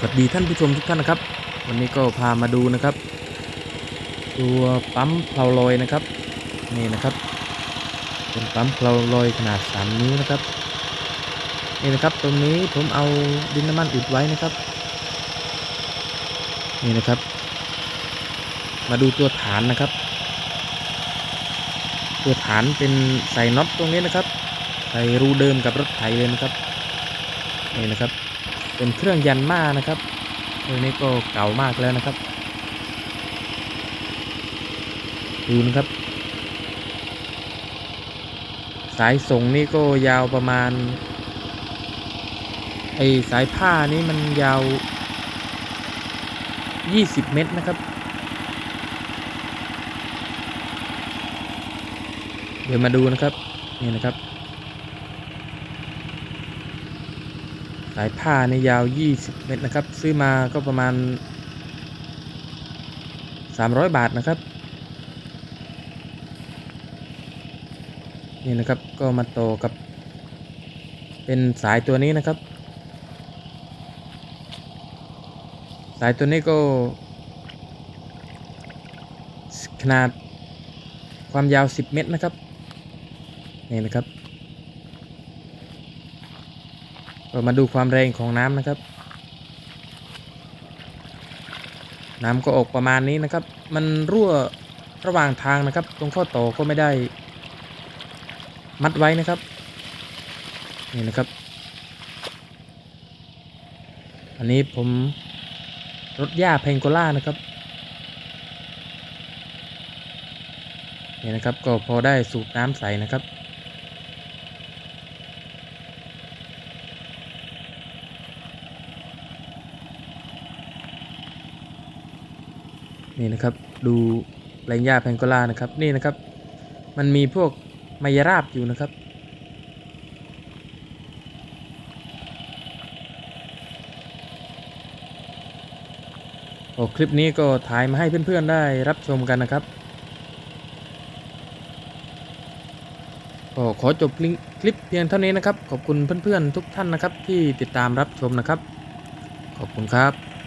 สวัสดีท่านผู้ชมทุกท่านนะครับ วันนี้ก็พามาดูนะครับ ตัวปั๊มเพลาลอยนะครับนี่นะครับ เป็นปั๊มเพลาลอยขนาด 3 นิ้วนะครับนี่นะครับตรงนี้ผมเอาดินน้ำมันอุดไว้นะครับนี่นะครับ มาดูตัวฐานนะครับ ตัวฐานเป็นใส่น็อตตรงนี้นะครับ ใส่รูเดิมกับรถไถเลยนะครับนี่นะครับ เป็นเครื่องยันมานะครับตัวนี้ก็เก่ามากแล้วนะครับ ดูนะครับ สายส่งนี่ก็ยาวประมาณไอสายผ้านี่มันยาว 20 เมตรนะครับ เดี๋ยวมาดูนะครับ นี่นะครับายผ้าในยาว 20 เมตรนะครับ ซื้อมาก็ประมาณ 300 บาทนะครับ นี่นะครับก็มาต่อกับ เป็นสายตัวนี้นะครับ สายตัวนี้ก็ ขนาดความยาว 10 เมตรนะครับ นี่นะครับ ก็มาดูความแรงของน้ำนะครับ น้ำก็ออกประมาณนี้นะครับ มันรั่วระหว่างทางนะครับ ตรงข้อต่อก็ไม่ได้ มัดไว้นะครับนี่นะครับ อันนี้ผมรถหญ้าเพงโกล่านะครับนี่นะครับก็พอได้สูบน้ำใสนะครับ นี่นะครับ ดูแปลงหญ้าแพงโกลานะครับ นี่นะครับ มันมีพวกไมยราบอยู่นะครับ โอ้คลิปนี้ก็ถ่ายมาให้เพื่อนๆได้รับชมกันนะครับก็ขอจบคลิปเพียงเท่านี้นะครับ ขอบคุณเพื่อนๆทุกท่านนะครับที่ติดตามรับชมนะครับ ขอบคุณครับ